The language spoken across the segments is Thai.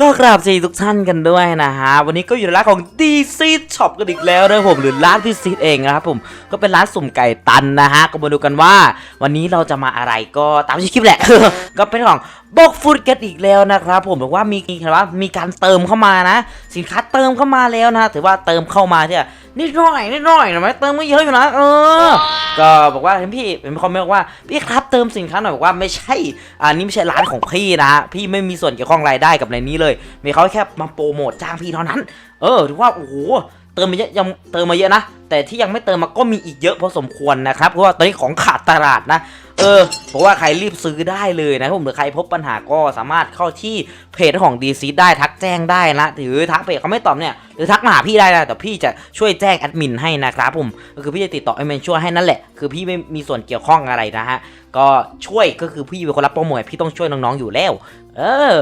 ก็กราบสวัสดีทุกท่านกันด้วยนะฮะ วันนี้ก็อยู่ในร้านของ DC Shop กันอีกแล้วนะผมหรือร้านพี่ซีเองนะครับผมก็เป็นร้านสุ่มไก่ตันนะฮะ ก็มาดูกันว่า วันนี้เราจะมาอะไรก็ตามที่คลิปแหละ ก็เป็นของบอกฟูดกันอีกแล้วนะครับผมบอกว่ามีคำว่ามีการเติมเข้ามานะ สินค้าเติมเข้ามาแล้วนะถือว่าเติมเข้ามาเนี่ย นิดหน่อยนิดหน่อยนะไม่เติมไม่เยอะอยู่นะเออ ก็บอกว่าเห็นพี่เป็นคอมเมนต์บอกว่าพี่ครับเติมสินค้าหน่อยบอกว่าไม่ใช่อันนี้ไม่ใช่ร้านของพี่นะ พี่ไม่มีส่วนเกี่ยวข้องรายได้กับในนี้เลย มีเขาแค่มาโปรโมทจ้างพี่เท่านั้น เออถือว่าโอ้โหเติมมาเยอะยังเติมมาเยอะนะ แต่ที่ยังไม่เติมมาก็มีอีกเยอะพอสมควรนะครับ เพราะว่าตอนนี้ของขาดตลาดนะ เออบอกว่าใครรีบซื้อได้เลยนะผมหรือใครพบปัญหาก็สามารถเข้าที่เพจของ DC ได้ทักแจ้งได้นะหรือทักเพจเขาไม่ตอบเนี่ยหรือทักมาหาพี่ได้นะแต่พี่จะช่วยแจ้งแอดมินให้นะครับผมก็คือพี่จะติดต่อแอดมินช่วยให้นั่นแหละ คือพี่ไม่มีส่วนเกี่ยวข้องอะไรนะฮะก็ช่วยก็คือพี่เป็นคนรับโปรโมทพี่ต้องช่วยน้องๆอยู่แล้ว เออ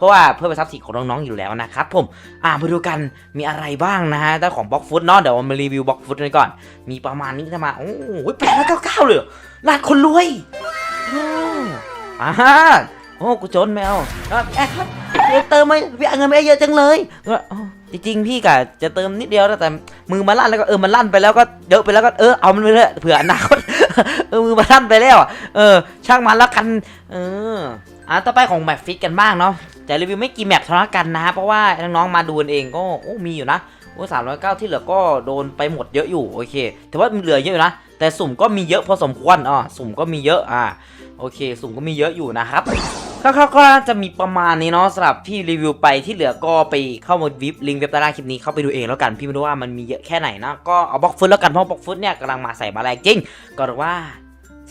เพราะว่าเพื่อเป็นทรัพย์สินของน้องๆอยู่แล้วนะครับผมอ่ามาดูกันมีอะไรบ้างนะฮะด้านของบล็อกฟุตเนาะเดี๋ยวมารีวิวบล็อกฟุตกันก่อน มีประมาณนี้จะมาโอ้โหแปดร้อยเก้าเก้าเลยเหรอร้านคนรวยอ้อ่าฮะโอ้กูจนแมวแอครับเติมไม่เงินไม่เยอะจังเลยจริงๆพี่กะจะเติมนิดเดียวแต่มือมาลั่นแล้วก็เออมันลั่นไปแล้วก็เยอะไปแล้วก็เออเอามันไปเลยเผื่ออนาคตเออมือมาลั่นไปแล้วเออช่างมันแล้วกัน เอออะต่อไปของแมปฟิตกันบ้างเนาะ แต่รีวิวไม่กี่แมปเท่านั้นกันนะเพราะว่าน้องๆมาดูเองก็โอ้มีอยู่นะโอ้สามร้อยเก้าที่เหลือก็โดนไปหมดเยอะอยู่โอเคแต่ว่าเหลือเยอะอยู่นะแต่สุ่มก็มีเยอะพอสมควรอะสุ่มก็มีเยอะอะโอเค สุ่มก็มีเยอะอยู่นะครับคร่าวๆก็จะมีประมาณนี้เนาะสำหรับที่รีวิวไปที่เหลือก็ไปเข้ามาวิบลิงก์เว็บใต้ล่างคลิปนี้เข้าไปดูเองแล้วกันพี่ไม่รู้ว่ามันมีเยอะแค่ไหนนะก็เอาบล็อกฟุตแล้วกันเพราะบล็อกฟุตเนี่ยกำลังมาใส่มาแรงจริง ก็ถือว่า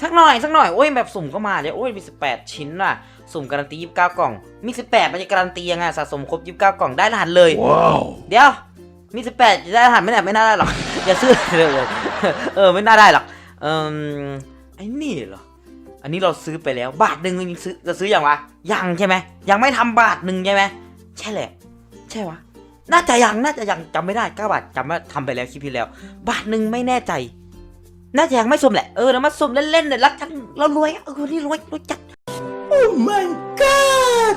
สักหน่อยสักหน่อยโอ้ยแบบสุ่มก็มาเลยโอ้ยมี 18 ชิ้นว่ะ สุ่มการันตี 29 กล่อง มี 18 มันจะการันตียังไงสะสมครบ 29 กล่องได้รหัสเลย Wow. เดี๋ยว มี 18 จะได้รหัสไม่ได้ไม่น่าได้หรอก อย่าซื้อเลยเออ ไม่น่าได้หรอก เออไอ้นี่เหรอ อันนี้เราซื้อไปแล้ว บาทหนึ่งยังซื้อจะซื้อยังวะ ยังใช่ไหม ยังไม่ทำบาทหนึ่งใช่ไหม ใช่แหละ ใช่วะ น่าจะยัง น่าจะยังจำไม่ได้9บาทจำว่าทำไปแล้วคลิปที่แล้ว บาทหนึ่งไม่แน่ใจ น่าจะยังไม่สุ่มแหละ เออแล้วมาสุ่มเล่นๆเนี่ยรักกันเรารวยอะเออนี่รวยรวยจัด Oh my god!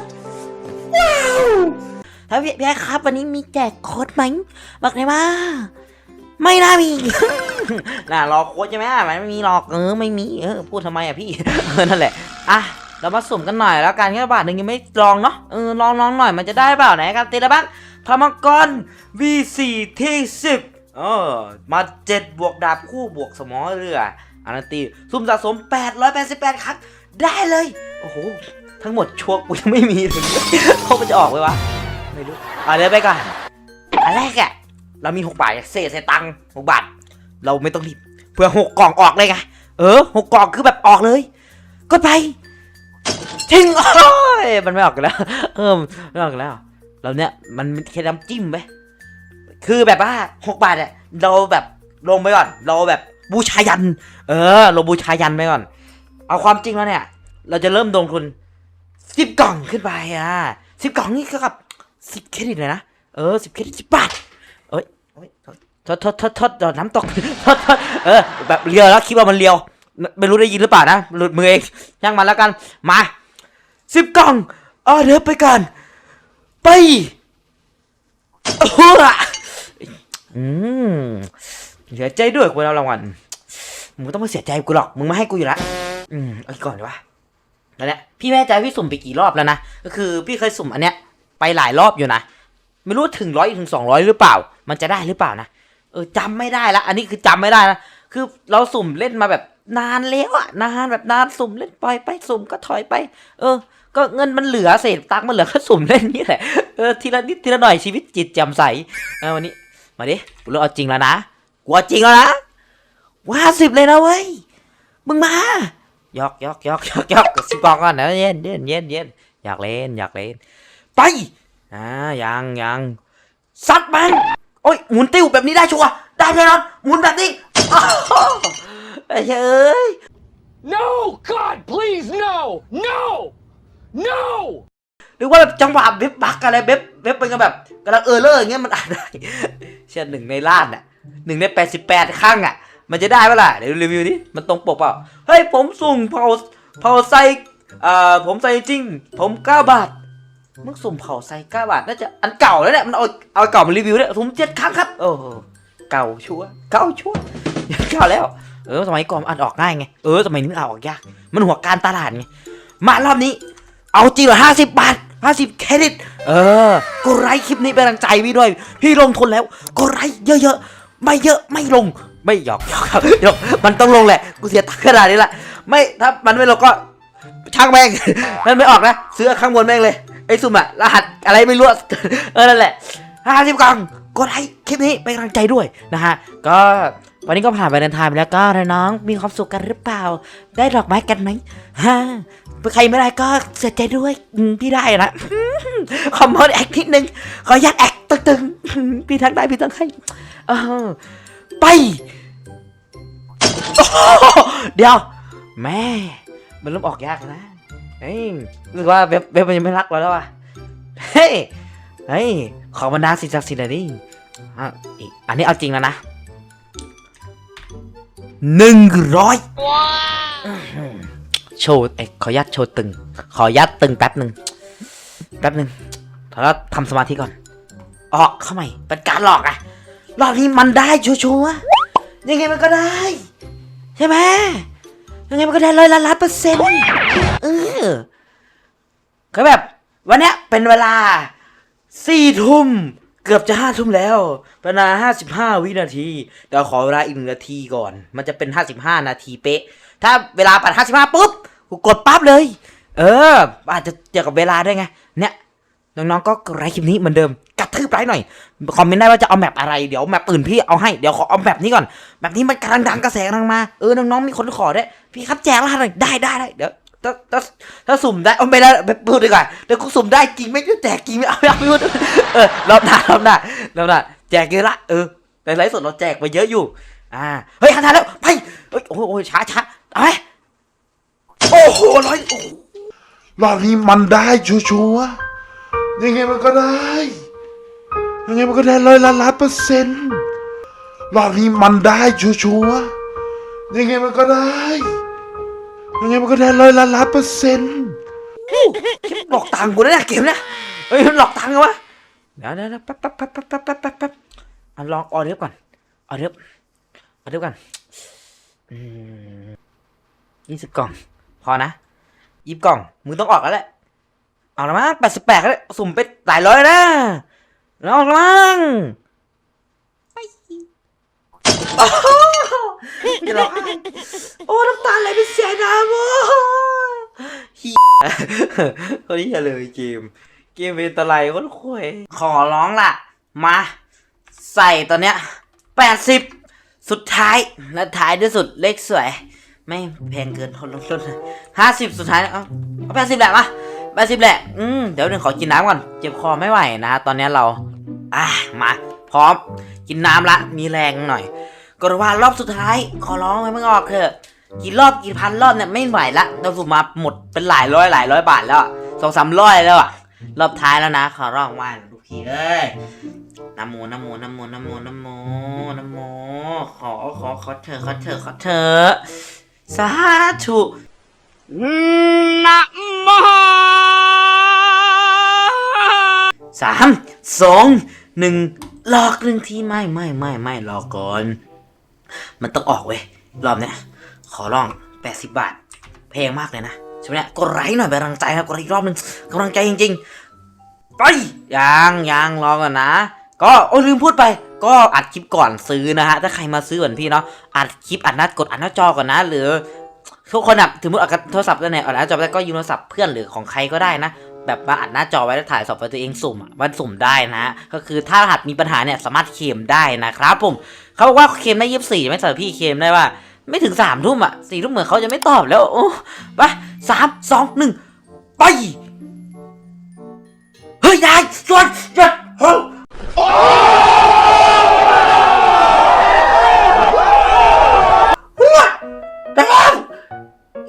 Wow! ถ้าพี่พี่ครับ วันนี้มีแจกโค้ดไหมบอกเลยว่า ไม่น่ามีน่ารอโค้ดใช่ไหมมันไม่มีหรอกเออไม่มีเออพูดทำไมอะพี่เออนั่นแหละอะเรามาสุ่มกันหน่อยแล้วกันแค่บาทหนึ่งยังไม่ลองเนาะเออลองลองหน่อยมันจะได้เปล่าไหนกันตีละบ้างพมังกร V4 ที่10เออมา7บวกดาบคู่บวกสมอเรือ อันนั้นตีสุ่มสะสม 888 ครั้ง ได้เลย โอ้โห ทั้งหมดชัวร์กูยังไม่มีถึงเขามันจะออกไหมวะ ไม่รู้เอาเดี๋ยวไปก่อนอันแรกอะเรามีหกบาทเศษเศษตังค์หกบาท เราไม่ต้องรีบเพื่อหกกล่องออกเลยไง เออหกกล่องคือแบบออกเลยกดไปทิ้งโอ้ยมันไม่ออกกันแล้ว เออไม่ออกกันแล้ว เราเนี้ยมันแค่น้ำจิ้มไปคือแบบว่าหกบาทเนี่ยเราแบบลงไปก่อน เราแบบ บูชายัน เออ เราบูชายันไปก่อน เอาความจริงแล้วเนี่ย เราจะเริ่มลงทุนสิบกล่องขึ้นไปอะสิบกล่องนี่ก็กับสิบเครดิตเลยนะ เออสิบเครดิตสิบบาทเอ้ยเอ้ยทดทดทดทดทดน้ำตกทดทดเออ แบบเลียวแล้วคิดว่ามันเลียว ไม่รู้ได้ยินหรือเปล่านะ หลุดมือเองช่างมันแล้วกัน มาสิบกล่องออเดอร์ไปก่อน ไปโอ้โหอืม เสียใจด้วยกูเอารางวัลมึงต้องมาเสียใจกูหรอกมึงมาให้กูอยู่ละอืมเอาก่อนดีวะนั่นแหละพี่แม่ใจพี่สุ่มไปกี่รอบแล้วนะก็คือพี่เคยสุ่มอันเนี้ย ไปหลายรอบอยู่นะไม่รู้ถึงร้อยถึงสองร้อยหรือเปล่า มันจะได้หรือเปล่านะเออจำไม่ได้ละอันนี้คือจำไม่ได้นะคือเราสุ่มเล่นมาแบบนานแล้วอะนานแบบนานสุ่มเล่นปล่อยไปสุ่มก็ถอยไป เออ ก็เงินมันเหลือเศษตังค์มันเหลือก็สุ่มเล่นนี่แหละเออทีละนิดทีละหน่อยชีวิตจิตแจ่มใสเออวันนี้มาดิเริ่มเอาจริงแล้วนะ กูเอาจริงแล้วนะว้าสิบเลยนะเว้ย มึงมายอกยอกยอกยอกยอกสิบกองก่อนนะเย็นเย็นเย็นเย็นอยากเล่นอยากเล่น ไปอ่ายังยังซัดมันโอ้ยหมุนติ้วแบบนี้ได้ชัวร์ได้แน่นอนหมุนแบบนี้อ้าวไอ้เอ้ย No! God, please, no! No! No! หรือว่าแบบจังหวะเว็บบักอะไรเว็บเว็บเป็นกันแบบกำลังเออเลอร์อย่างเงี้ยมันอ่านได้เช่นหนึ่งในล้านอะ หนึ่งในแปดสิบแปดครั้งอะ มันจะได้เปะล่ะ เดี๋ยวรีวิวนี้มันตรงปกเปล่า เฮ้ย ผมสุ่มเผาเผาใส่เอ่อผมใส่จริง ผมเก้าบาทมึงสุ่มเผาใส่ก้าบาทน่าจะอันเก่าแล้วเนี่ยมันเอาเอาเก่ามารีวิวเนี่ยสุ่มเจ็ดครั้งครับ โอ้โหเก่าชัวเก่าชัวเก่าแล้ว เออสมัยก่อนมันอ่านออกง่ายไง เออสมัยนี้มันอ่านออกยาก มันหัวการตลาดไง มารอบนี้ เอาจริงเหรอห้าสิบบาทห้าสิบเครดิต เออกดไลค์คลิปนี้เป็นกำลังใจพี่ด้วย พี่ลงทุนแล้วกดไลค์เยอะๆ ไม่เยอะไม่ลงไม่หยอกหยอกครับหยอกมันต้องลงแหละ กูเสียตังค์ขนาดนี้ละไม่ถ้ามันไม่ลงก็ช่างแม่งมันไม่ออกนะซื้อข้างบนแม่งเลยไอ้ซุ่มอะรหัสอะไรไม่รู้เออนั่นแหละห้าสิบกล่องกดไลค์คลิปนี้เป็นกำลังใจด้วยนะฮะก็วันนี้ก็ผ่านไปเดินทางไปแล้วก็น้องมีความสุขกันหรือเปล่า ได้ดอกไม้กันไหมฮะ ใครไม่ได้ก็เสียใจด้วยพี่ได้นะคอมมอนแอคนิดนึงขออนุญาตแอคตึงๆพี่ทั้งได้พี่ทั้งให้ไปเดี๋ยว แม่ มันเริ่มออกยากนะเฮ้ยรู้สึกว่าเว็บเว็บมันยังไม่รักเราแล้วว่ะเฮ้ยเฮ้ยขอบรรดาสิ่งศักดิ์สิทธิ์หน่อยดิอะอีกอันนี้เอาจริงแล้วนะหนึ่งร้อย โชว์เอ้ยขอญาตโชว์ตึง ขออนุญาตตึงแป๊บหนึ่งแป๊บหนึ่งแล้วทำสมาธิก่อน ออกเข้าใหม่เป็นการหลอกอะรอบนี้มันได้ชัวร์ๆยังไงมันก็ได้ ใช่ไหมยังไงมันก็ได้ร้อยละล้านเปอร์เซ็นต์เออก็แบบ วันเนี้ยเป็นเวลาสี่ทุ่มเกือบจะห้าทุ่มแล้วเป็นเวลาห้าสิบห้าวินาทีแต่ขอเวลาอีกหนึ่งนาทีก่อน มันจะเป็นห้าสิบห้านาทีเป๊ะ ถ้าเวลาปัดห้าสิบห้าปุ๊บ กูกดปั๊บเลย เออ อาจจะเกี่ยวกับเวลาด้วยไง เนี่ยน้องๆก็ไลค์คลิปนี้เหมือนเดิมกระทืบไลค์หน่อย คอมเมนต์ได้ว่าจะเอาแมปอะไร เดี๋ยวแมปอื่นพี่เอาให้ เดี๋ยวขอเอาแมปนี้ก่อน แมปนี้มันกำลังดังกระแสกำลังมา เออ น้องๆ มีคนขอได้วย พี่ครับแจกรหัสหน่อยได้ได้ได้ เดี๋ยวถ้าถ้าถ้าสุ่มได้เอาไม่ได้แบบพูดดีกว่าเดี๋ยวกูสุ่มได้จริงไม่แจกจริงไม่เอาไม่เอาไม่พูด เออรอบหน้ารอบหน้ารอบหน้าแจกเยอะละ เออในไลฟ์สดเราแจกไปเยอะอยู่ อ่า เฮ้ยทันทันแล้ว ไป เฮ้ย โอ้โหโอ้โหช้าช้าเอาไหม โอ้โหร้อยโอ้โหรอบนี้มันได้ชัวร์ๆยังไงมันก็ได้ ยังไงมันก็ได้ร้อยละล้านเปอร์เซ็นต์รอบนี้มันได้ชัวร์ๆยังไงมันก็ได้ ยังไงมันก็ได้ร้อยละล้านเปอร์เซ็นต์หลอกตังค์กูนะเนี่ยเกมนี่ยเฮ้ยมันหลอกตังค์เหรอวะเดี๋ยวเดี๋ยวแป๊บแป๊บแป๊บแป๊บแป๊บแป๊บแป๊บแป๊บอะลองออเดอร์ก่อนออเดอร์ออเดอร์ก่อนอืมยี่สิบกล่อง พอนะยิบกล่อง มึงต้องออกแล้วแหละ เอาละมั้งแปดสิบแปดแล้วสุ่มไปหลายร้อยนะแล้วออกแล้วมั้งไปโอ้โหจะร้องโอ้น้ำตาไหลเป็นเสียน้ำโอ้เฮียคนนี้เลยเกม เกมเป็นตะไลคนคุยขอร้องล่ะ มา ใส่ตัวเนี้ยแปดสิบสุดท้ายและท้ายที่สุดเลขสวย ไม่แพงเกินทนลดลดห้าสิบสุดท้ายเอาแปดสิบแหละมาแปดสิบแหละ อืมเดี๋ยวหนึ่งขอกินน้ำก่อน เจ็บคอไม่ไหวนะ ตอนนี้เรา อะมา พร้อม กินน้ำละ มีแรงหน่อยกรว่ารอบสุดท้าย ขอร้องไว้ไม่ออกเถอะกี่รอบกี่พันรอบเนี่ยไม่ไหวละเราสูบมาหมดเป็นหลายร้อยหลายร้อยบาทแล้วสองสามร้อยแล้วอะรอบท้ายแล้วนะ ขอร้องว่าลูกพี่เอ้ยนะโมนะโมนะโมนะโมนะโมนะโมขอขอขอเธอะขอเธอะขอเธอะ สาธุนะโมสามสองหนึ่งหลอกหนึ่งทีไม่ไม่ไม่ไม่รอก่อน มันต้องออกเว้ย รอบเนี้ยขอร้องแปดสิบบาท แพงมากเลยนะใช่ไหมเนี่ยกดไลค์หน่อยเป็นกำลังใจครับกดไลค์อีกรอบหนึงกำลังใจจริงๆไปยังยังรอก่อนนะ ก็โอ้ยลืมพูดไป ก็อัดคลิปก่อนซื้อนะฮะถ้าใครมาซื้อเหมือนพี่เนาะอัดคลิปอัดหน้ากดอัดหน้าจอก่อนนะ หรือทุกคนอะถึงมุดอัดโทรศัพท์ก็เนี่ยอัดหน้าจอไปก็ยืมโทรศัพท์เพื่อนหรือของใครก็ได้นะแบบมาอัดหน้าจอไว้แล้วถ่ายสอบไปตัวเองสุ่มอะมันสุ่มได้นะ ก็คือถ้ารหัสมีปัญหาเนี่ยสามารถเคลมได้นะครับผมเขาบอกว่าเคลมได้ยี่สิบสี่ไม่ใช่พี่เคลมได้ว่า ไม่ถึงสามทุ่มอะสี่ทุ่มเหมือนเขาจะไม่ตอบแล้วโอ้ไปสามสองหนึ่งไปเฮ้ยได้หยุดหยุดเฮ้ย แล้ว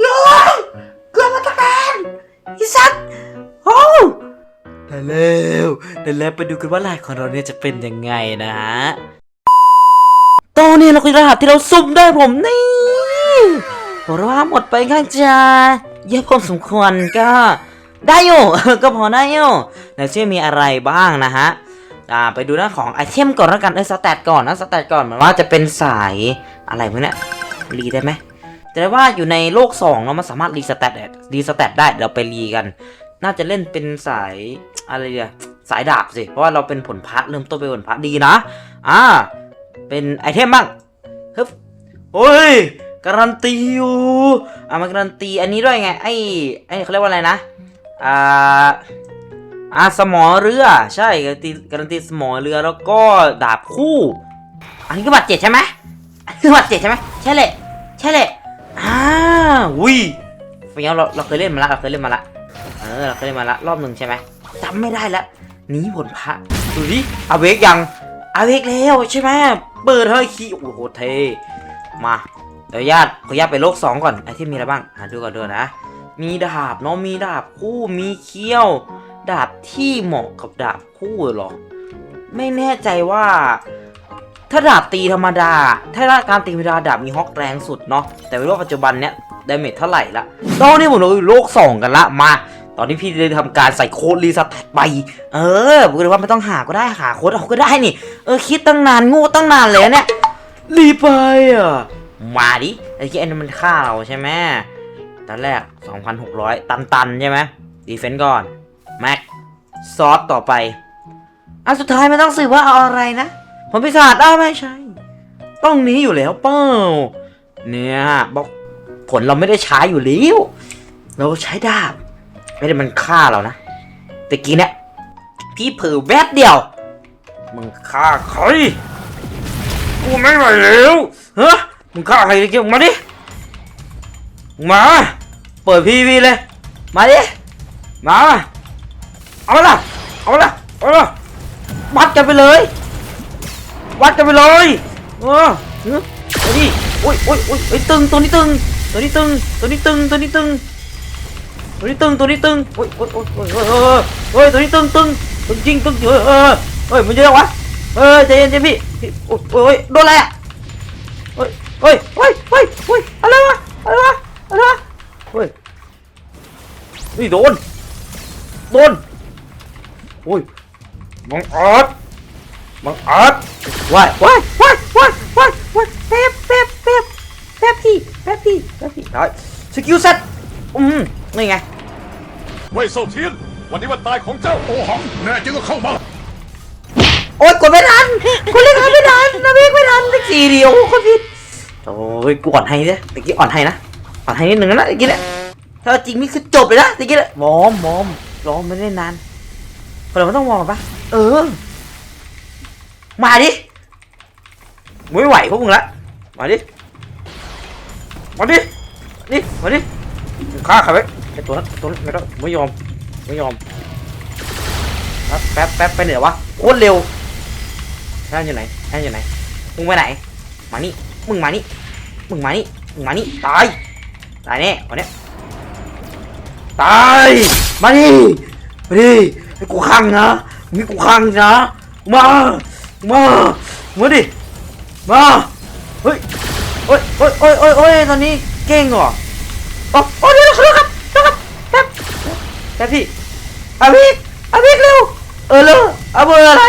ลงเกือบมาตั้งนานอีสัตว์โอ้ได้แล้วได้แล้วไปดูกันว่ารหัสของเราเนี่ยจะเป็นยังไงนะฮะตอนนี้เราคือรหัสที่เราสุ่มได้ผมนี่บอกเลยว่าหมดไปข้างจะเยอะพอสมควรก็ได้อยู่ก็พอได้อยู่ในเชื่อมีอะไรบ้างนะฮะอ่าไปดูหน้าของไอเทมก่อนแล้วกันเออสแตทก่อนนะสแตทก่อนเหมือนว่าจะเป็นสายอะไรพวกเนี้ยรีได้ไหม แต่ว่าอยู่ในโลก2เนาะมันสามารถรีสแตทรีสแตทได้เดี๋ยวไปรีกัน น่าจะเล่นเป็นสายอะไรเดียสายดาบสิ เพราะว่าเราเป็นผลพระเริ่มต้นเป็นผลพระดีนะ อ่า เป็นไอเทมบ้างฮึบโอ้ย การันตีอยู่อ่ามันการันตีอันนี้ด้วยไง ไอไอเขาเรียกว่าอะไรนะ อ่าอ่าสมอเรือ ใช่การันตีการันตีสมอเรือแล้วก็ดาบคู่ อันนี้ก็บาดเจ็บใช่ไหมอันนี้บาดเจ็บใช่ไหมใช่เลยใช่เลย อ่าวุ้ยเฟี้ยวเราเราเคยเล่นมาละเราเคยเล่นมาละเออเราเคยเล่นมาละรอบหนึ่งใช่ไหมจำไม่ได้ละหนีผลพระดูดิอาเวกยังอาเวกแล้วใช่ไหมเปิดให้ขี้โอ้โหเทมาเดี๋ยวญาติขอญาติไปโลกสองก่อนไอ้ที่มีอะไรบ้างอะดูก่อนดูนนะ มีดาบเนาะมีดาบคู่มีเขี้ยว ดาบที่เหมาะกับดาบคู่หรอ ไม่แน่ใจว่า ถ้าดาบตีธรรมดา ถ้าการตีธรรมดาดาบมีฮอกแรงสุดเนาะ แต่ไม่รู้ปัจจุบันเนี้ยดาเมจเท่าไหร่ละตอนนี้ผมเราอยู่โลกสองกันละ มา ตอนนี้พี่ได้ทำการใส่โค้ดรีสแตทไป เออบอกเลยว่าไม่ต้องหาก็ได้หาโค้ดเอาก็ได้นี่ เออคิดตั้งนานโง่ตั้งนานเลยเนี่ย รีไปอะ มาดิ ไอ้ที่อันนั้นมันฆ่าเราใช่ไหมตอนแรก 2,600 ตันๆใช่ไหมดีเฟนต์ก่อน แม็ก ซอสต่อไป อันสุดท้ายไม่ต้องสืบว่าเอาอะไรนะ ผมพิศาจอ้าวไม่ใช่ ต้องนี้อยู่แล้วเป้าเนี่ยบอกผลเราไม่ได้ใช้อยู่แล้วเราใช้ดาบไม่ได้มันฆ่าเรานะแต่กี้เนี่ยพี่เผลอแวบเดียวมึงฆ่าใครกูไม่ไหวแล้วเฮ้มึงฆ่าใครเกี่ยวมาดิมาเปิดพีวีเลยมาดิมาเอาละเอาละเอาละวัดกันไปเลย วัดกันไปเลยเออเออเอาดิโอ้ยโอ้ยโอ้ยเอ้ตึงตัวนี้ตึงตัวนี้ตึงตัวนี้ตึงตัวนี้ตึงตัวนี้ตึงตัวนี้ตึงโอ้ยโอ้ยโอ้ยโอ้ยโอ้ยโอ้ยตัวนี้ตึงตึงตึงจริงตึงเออเออเฮ้ยมันเยอะวะเออใจเย็นใจพี่โอ้ยโอ้ยโดนอะไรอะเฮ้ยเฮ้ยเฮ้ยเฮ้ยเฮ้ยอะไรวะอะไรวะอะไรวะเฮ้ยนี่โดนโดนโอ้ยมังอาจ มังอาจว้ายว้ายว้ายว้ายว้ายว้ายแป๊บแป๊บแป๊บแป๊บพี่แป๊บพี่แป๊บพี่ได้สกิลเซ็ตอืมนี่ไงเว่ยเซาเทียน วันนี้วันตายของเจ้าโอหัง แน่จริงก็เข้ามา โอ๊ยกดไม่ทันกดเล่นไม่ทันนะพี่ไม่ทันตะกี้เดียวคนผิดโอ้ยกูอ่อนให้เนี่ยตะกี้อ่อนให้นะอ่อนให้นิดหนึ่งนะตะกี้เนี่ยถ้าเอาจริงนี่คือจบเลยนะตะกี้เนี่ยวอร์มวอร์มรอไม่ได้นานคนเราไม่ต้องวอร์มหรอกปะเออ มาดิไม่ไหวพวกมึงละมาดิมาดินี่มาดิฆ่าใครไว้ไอตัวนั้นตัวนั้นไม่ต้องไม่ยอมไม่ยอมแป๊บแป๊บไปไหนวะโคตรเร็วแท่นอยู่ไหนแท่นอยู่ไหนมึงไปไหน มานี่มึงมานี่มึงมานี่มึงมานี่ตายตายแน่วันเนี้ยตายมาดิมาดิให้กูขังนะมีกูขังนะมา มามาดิมาเฮ้ยโอ้ยโอ้ยโอ้ยโอ้ยโอ้ยตอนนี้เก่งเหรอโอ้โอ้ยเดี๋ยวครับเดี๋ยวครับแป๊บแป๊บพี่อาวิกอาวิกเร็วเออเร็วเอาเบอร์อะไร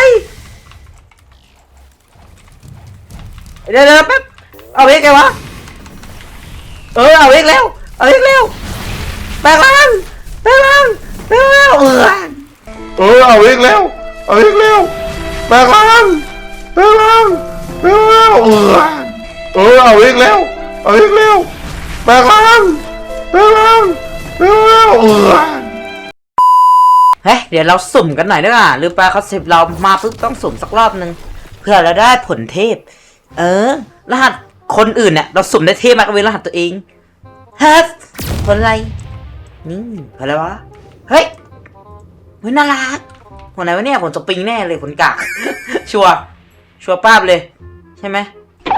เดี๋ยวเดี๋ยวแป๊บเอาวิกไงวะเออเอาวิกแล้วเอาวิกแล้วแปลงร่างแปลงร่างแปลงร่างเออเออเอาอีกแล้วเอาอีกแล้ว ลงร่างแปลงร่างแปลงร่างเออเออเอาอีกแล้วเอาอีกแล้วแปลงร่างแปลงร่างแปลงร่างเออเฮ้ยเดี๋ยวเราสุ่มกันหน่อยดีกว่าหรือปลาคอนเซปต์เรามาปุ๊บต้องสุ่มสักรอบหนึ่งเพื่อเราได้ผลเทพ เออ รหัสคนอื่นเนี่ยเราสุ่มได้เทพมากกว่าเว้นรหัสตัวเองฮับผลอะไรนี่ผลอะไรวะเฮ้ยเฮ้ยน่ารัก ผลไหนวะเนี่ยผลสปริงแน่เลยผลกาก ชัวชัวป้าบเลย ใช่ไหม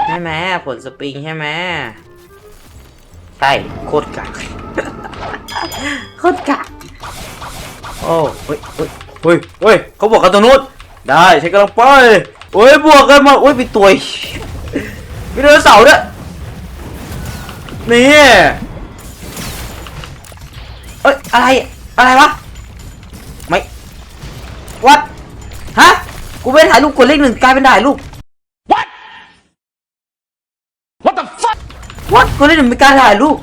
ใช่ไหมผลสปริงใช่ไหมใช่โคตรกากโคตรกากโอ้เฮ้ยเฮ้ยเฮ้ยเฮ้ยเขาบอกกันตรงนู้นได้ใช้กำลังไปโอ้ยบวกกันมาโอ้ยมีตัวอีกมีไดโนเสาด้วยนี่เอ้ยอะไรอะไรวะ วัดฮะ กูไม่ได้ถ่ายรูปกดเลขหนึ่งกลายเป็นถ่ายรูป What What the fuck วัดกดเลขหนึ่งเป็นการถ่ายรูป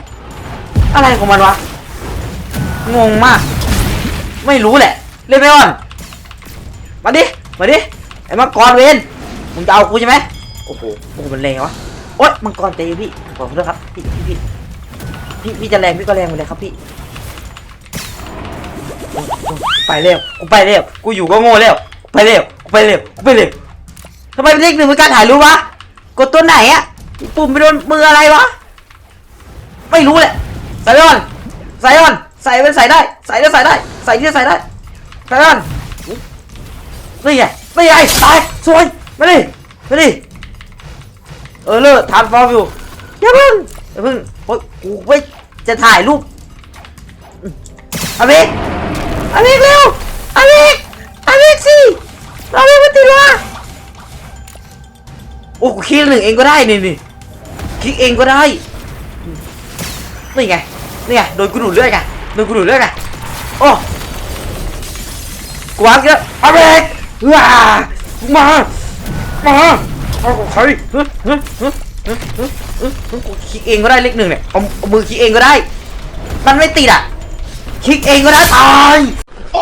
อะไรของมันวะ งงมาก ไม่รู้แหละ เล่นไม่อ่อน มาดิ มาดิ ไอ้มังกรเวนมึงจะเอากูใช่ไหมโอ้โหโอ้โหมันแรงวะ โอ๊ยมังกรเตะพี่ขอโทษครับ พี่พี่พี่พี่พี่จะแรงพี่ก็แรงไปเลยครับพี่ ไปเร็วกูไปเร็วกูอยู่ก็โง่เร็วไปเร็วกูไปเร็วกูไปเร็วทำไมเป็นเลขหนึ่งเป็นการถ่ายรูปวะกดตัวไหนอะปุ่มไปโดนมืออะไรวะไม่รู้แหละใส่ไปก่อนใส่ไปก่อนใส่ไปใส่ได้ใส่ได้ใส่ได้ใส่ที่ใส่ได้ใส่ไปก่อนนี่ไงนี่ไงตายสวยมาดิมาดิเออเลิกทานฟอร์มอยู่อย่าเพิ่งอย่าเพิ่งโอ๊ยกูไม่จะถ่ายรูปอืมเอาเบก อาเบกเร็วอาเบกอาเบกสิเอาเบกมาติดละโอ้กูคิดหนึ่งเองก็ได้นี่นี่คิดเองก็ได้นี่ไงนี่ไงโดนกูดูดเลือดไงโดนกูดูดเลือดไงโอ้กวางเยอะอาเบกว้ามามาเอาของใครเฮ้ยเฮ้ยเฮ้ยเฮ้ยเฮ้ยเฮ้ยเฮ้ยกูคลิกเองก็ได้เลขหนึ่งเนี่ยเอาเอามือคิกเองก็ได้ มันไม่ติดอะคลิกเองก็ได้ตาย สว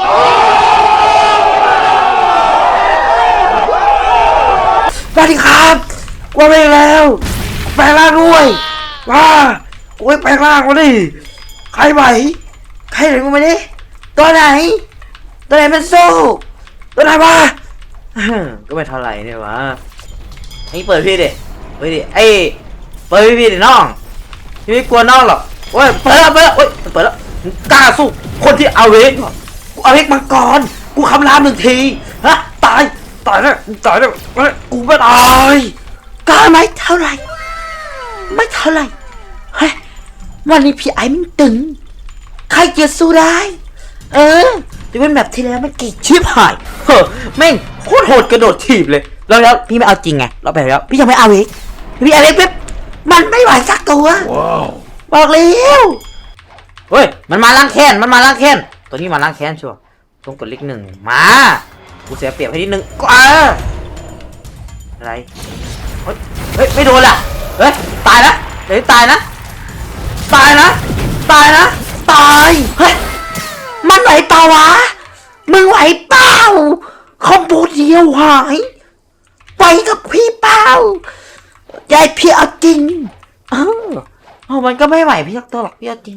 ัสดีครับว่าไปแล้ว แปลงร่างด้วยว้าโอ้ยแปลงร่างมาดิใครไหวใครไหนกูไมดิตัวไหน ตัวไหนเป็นโซ่ตัวไหนวะก็ไม่เท่าไหร่เนี่ยวะนี่เปิดพี่ดิเปิดดิไอ้เปิดพี่ดิน้องพี่ไม่กลัวน้องหรอกโอ้ยเปิดแล้วเปิดแล้วโอ้ยเปิดแล้วกล้าสู้คนที่เอาเวก เหรอกูเอาเวกมาก่อนกูคำรามหนึ่งที ฮะ ตาย ตายแล้วตายแล้วเฮ้ยกูไม่ตายกล้าไหมเท่าไหร่ ไม่เท่าไหร่เฮ้ยวันนี้พี่ไอ้มันตึง ใครจะสู้ได้ เออจะเป็นแบบที่แล้วมันกี่ชิบหาย เฮ้อแม่งโคตรโหดกระโดดถีบเลย แล้วแล้วพี่ไม่เอาจริงไง เราไปแล้ว พี่ยังไม่เอาอีกพี่เอาอีกปุ๊บมันไม่ไหวสักตัว Wow บอกแล้ว เฮ้ย มันมาล้างแค้น มันมาล้างแค้น ตัวนี้มาล้างแค้นชัวร์ต้องกดเลขหนึ่งมากูเสียเปรียบให้นิดนึงก็เอออะไรเฮ้ยเฮ้ยไม่โดนล่ะเฮ้ยตายนะเดี๋ยวตายนะตายนะตายนะตายเฮ้ยมันไหวเปล่าวะมึงไหวเปล่าคอมโบเดียวหายไหวกับพี่เปล่ายายพี่เอาจริงเออเอมันก็ไม่ไหวพี่ยักตัวหรอกพี่เอาจริง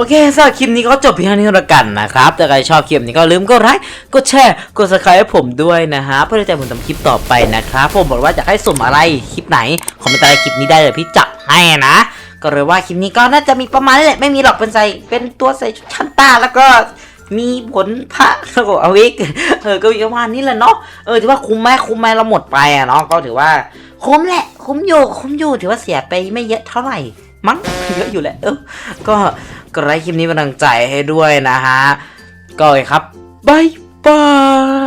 โอเคสำหรับคลิปนี้ก็จบเพียงเท่านี้ล้วกันนะครับแต่ใครชอบคลิปนี้ก็ลืมกดไลค์กดแชร์กด subscribe ให้ผมด้วยนะฮะเพื่อที่จะผมทำคลิปต่อไปนะครับผมบอกว่าจะให้สุ่มอะไรคลิปไหนคอมเมนต์ใต้คลิปนี้ได้เลยพี่จัดให้นะก็เลยว่าคลิปนี้ก็น่าจะมีประมาณนี้แหละไม่มีหรอกเป็นใส่เป็นตัวใส่ชุดชันตาแล้วก็มีผลพระแล้วก็เอวิกเออก็มีประมาณนี้แหละเนาะเออถือว่าคุ้มไหมคุ้มไหมเราหมดไปอะเนาะก็ถือว่าคุ้มแหละ คุ้มอยู่คุ้มอยู่ถือว่าเสียไปไม่เยอะเท่าไหร่ มั้งเยอะอยู่แหละเออก็ก็ไลค์คลิปนี้เป็นกำลังใจให้ด้วยนะฮะ ก็โอเคครับบายบาย